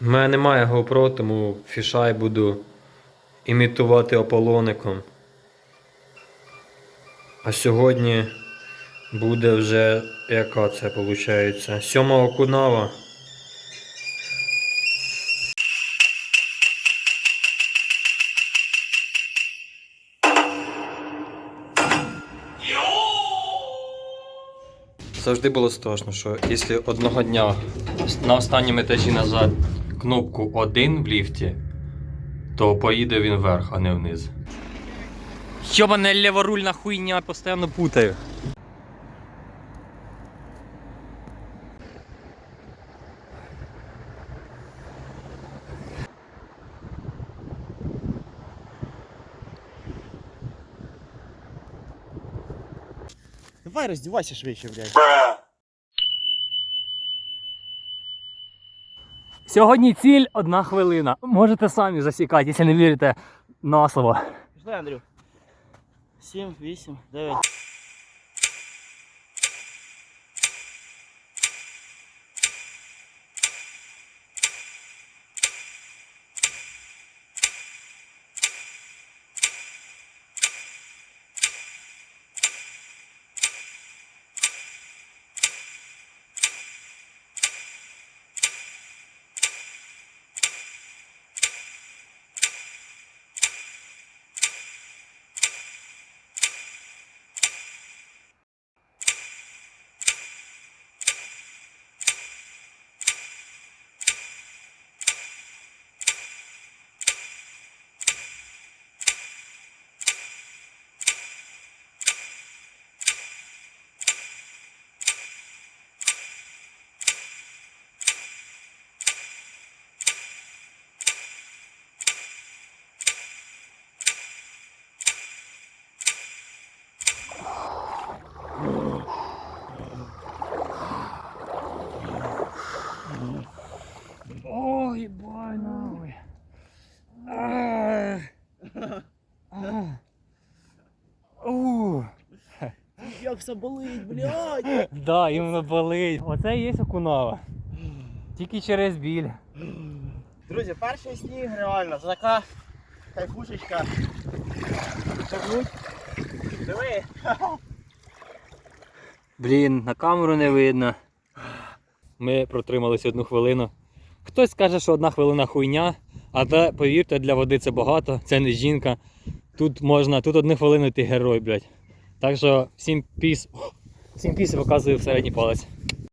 У мене немає GoPro, тому фішай буду імітувати ополоником. А сьогодні буде вже яка це виходить? Сьома окунава. Завжди було страшно, що якщо одного дня на останньому етажі назад кнопку 1 в ліфті, то поїде він вверх, а не вниз. Йобана ліворульна хуйня, постійно путаю. Давай роздівайся швидше, блядь. Сьогодні ціль одна хвилина. Можете самі засікати, якщо не вірите на слово. Пішли, Андрю. 7, 8, 9. Все болить, блядь. Да, іменно болить. Оце і є окунава. Тільки через біль. Друзі, перший сніг реально, це така кайфушечка. Шагнуть. Диви. Блін, на камеру не видно. Ми протрималися одну хвилину. Хтось скаже, що одна хвилина хуйня, а те, повірте, для води це багато, це не жінка. Тут можна, тут одну хвилину ти герой, блядь. Так що всім піс. Всім піс показую в середній палець.